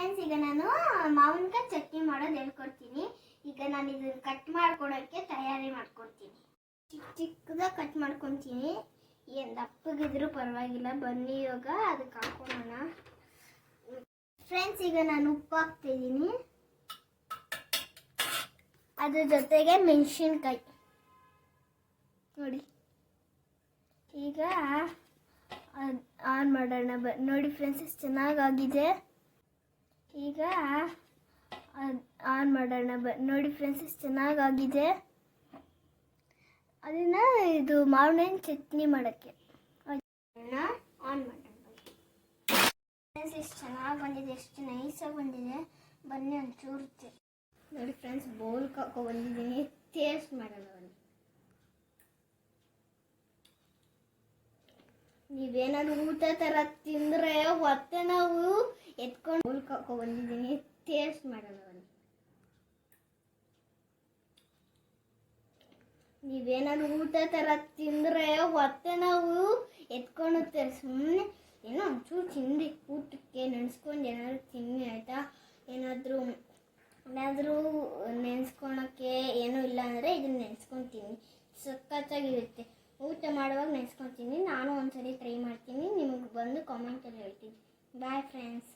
Friends ಈಗ ನಾನು ಮಾವಿನಕಾಯಿ ಚಟ್ನಿ ಮಾಡೋದು ಹೇಳ್ಕೊಡ್ತೀನಿ. ಈಗ ನಾನು ಇದನ್ನ ಕಟ್ ಮಾಡ್ಕೊಡೋಕ್ಕೆ ತಯಾರಿ ಮಾಡ್ಕೊಡ್ತೀನಿ. ಚಿಕ್ಕ ಚಿಕ್ಕದಾಗ ಕಟ್ ಮಾಡ್ಕೊತೀನಿ. ಏನು ದಪ್ಪಗಿದ್ರೂ ಪರವಾಗಿಲ್ಲ. ಬನ್ನಿ ಇವಾಗ ಅದಕ್ಕೆ ಹಾಕೋಣ ಫ್ರೆಂಡ್ಸ್, ಈಗ ನಾನು ಉಪ್ಪು ಹಾಕ್ತಿದ್ದೀನಿ. ಅದ್ರ ಜೊತೆಗೆ ಮೆಣಸಿನ್ಕಾಯಿ. ನೋಡಿ. ಈಗ ಆನ್ ಮಾಡೋಣ. ಬ ನೋಡಿ ಫ್ರೆಂಡ್ಸ್ ಚೆನ್ನಾಗಾಗಿದೆ. ಈಗ ಆನ್ ಮಾಡೋಣ. ಬ, ನೋಡಿ ಫ್ರೆಂಡ್ಸ್ ಎಷ್ಟು ಚೆನ್ನಾಗಾಗಿದೆ. ಅದನ್ನು ಇದು ಮಾವಿನ ಚಟ್ನಿ ಮಾಡೋಕ್ಕೆ. ಆನ್ ಮಾಡೋಣ. ಫ್ರೆಂಡ್ಸ್ ಎಷ್ಟು ಚೆನ್ನಾಗಿ ಬಂದಿದೆ. ಎಷ್ಟು ನೈಸಾಗಿ ಬಂದಿದೆ. ಬನ್ನಿ ಒಂಚೂರು ಚೆ- ನೋಡಿ ಫ್ರೆಂಡ್ಸ್ ಬೌಲ್ ಕಾಕೋ ಬಂದಿದ್ದೀನಿ ಟೇಸ್ಟ್ ಮಾಡೋಣ ಬನ್ನಿ ನೀವೇನಾದ್ರು ಊಟ ತರ ತಿಂದ್ರೆ ಹೊತ್ತೆ ನಾವು ಎತ್ಕೊಂಡು ಉಳ್ಕೊ ಬಂದಿದ್ದೀನಿ. ಟೇಸ್ಟ್ ಮಾಡೋಣ ಬನ್ನಿ. ನೀವೇನಾದ್ರು ಊಟ ತರ ತಿಂದ್ರೆ ಹೊತ್ತೆ ನಾವು ಎತ್ಕೊಳುತ್ತೆ ಸುಮ್ಮನೆ ಏನೋ ಒಂಚೂರು ತಿಂದು ಊಟಕ್ಕೆ ನೆನೆಸ್ಕೊಂಡು ಏನಾದ್ರು ತಿನ್ನಿ ಆಯಿತಾ? ಏನಾದರೂ ಏನಾದರೂ ನೆನೆಸ್ಕೊಳಕ್ಕೆ ಏನೂ ಇಲ್ಲ ಅಂದರೆ ಇದನ್ನ ತಿನ್ನಿ ಸಖತ್ತಾಗಿರುತ್ತೆ. ಊಟ ಮಾಡುವಾಗ ನೆನೆಸ್ಕೊತೀನಿ. ನಾನು ಒಂದ್ಸರಿ ಟ್ರೈ ಮಾಡ್ತೀನಿ. ನಿಮಗೆ ಬಂದು ಕಾಮೆಂಟಲ್ಲಿ ಹೇಳ್ತೀನಿ. Bye friends